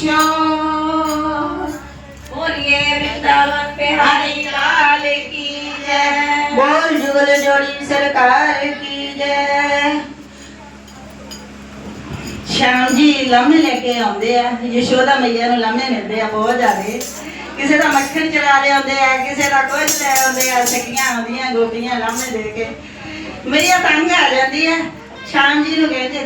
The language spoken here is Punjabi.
ਸ਼ੋਰ ਬੋਲੀਏ ਵ੍ਰਿੰਦਾਵਨ ਬਿਹਾਰੀ ਲਾਲ ਕੀ ਜੈ। ਬੋਲ ਜੁਗਲ ਜੋੜੀ ਸਰਕਾਰ ਕੀ ਜੈ। ਸ਼ਾਮ ਜੀ ਲਾਮੇ ਲੈ ਕੇ ਆਉਂਦੇ ਆ। ਯਸ਼ੋਦਾ ਮਈਆ ਨੂੰ ਲਾਮੇ ਮਿਲਦੇ ਆ, ਬਹੁਤ ਜ਼ਿਆਦੇ। ਕਿਸੇ ਦਾ ਮੱਖਣ ਚਰਾ ਲਿਆਉਂਦੇ ਆ ਕਿਸੇ ਦਾ ਕੁਝ ਲੈ ਆਉਂਦੇ ਆ ਸਖੀਆਂ ਆਉਂਦੀਆਂ, ਗੋਪੀਆਂ ਲਾਮੇ ਦੇ ਕੇ। ਮਈਆ ਤੰਗ ਆ ਜਾਂਦੀ ਆ ਸ਼ਾਮ ਜੀ ਨੂੰ ਕਹਿੰਦੇ